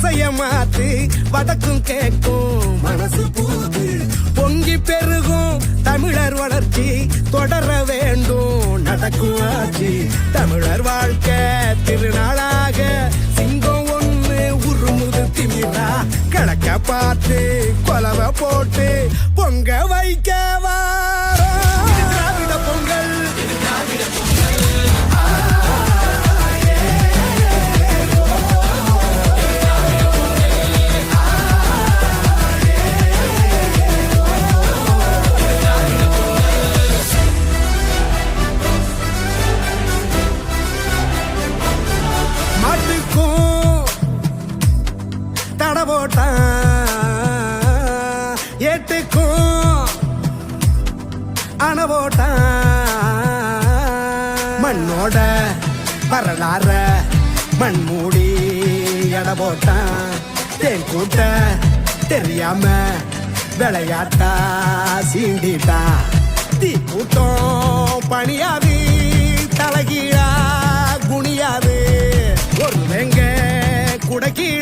திசைய மாத்து வடக்கும் கேட்கும். மனசு போது பொங்கி பெருகும். தமிழர் வளர்ச்சி தொடர வேண்டும். நடக்கும் ஆட்சி தமிழர் வாழ்க்கை. திருநாளாக சிங்கம் ஒண்ணு உருமுது திமிரா. கிழக்க பார்த்து கொலவை போட்டு பொங்க வைக்கவா? ஏத்துக்கும். அணவோட்டா. மண்ணோட வரலாற மண் மூடி எடபோட்டான் தேன் கூட்ட தெரியாம விளையாட்டா சீண்டிட்டா. தீ கூட்டம் பணியாது தலைகீழா குனியாது. ஒரு வெங்க குடக்கீழ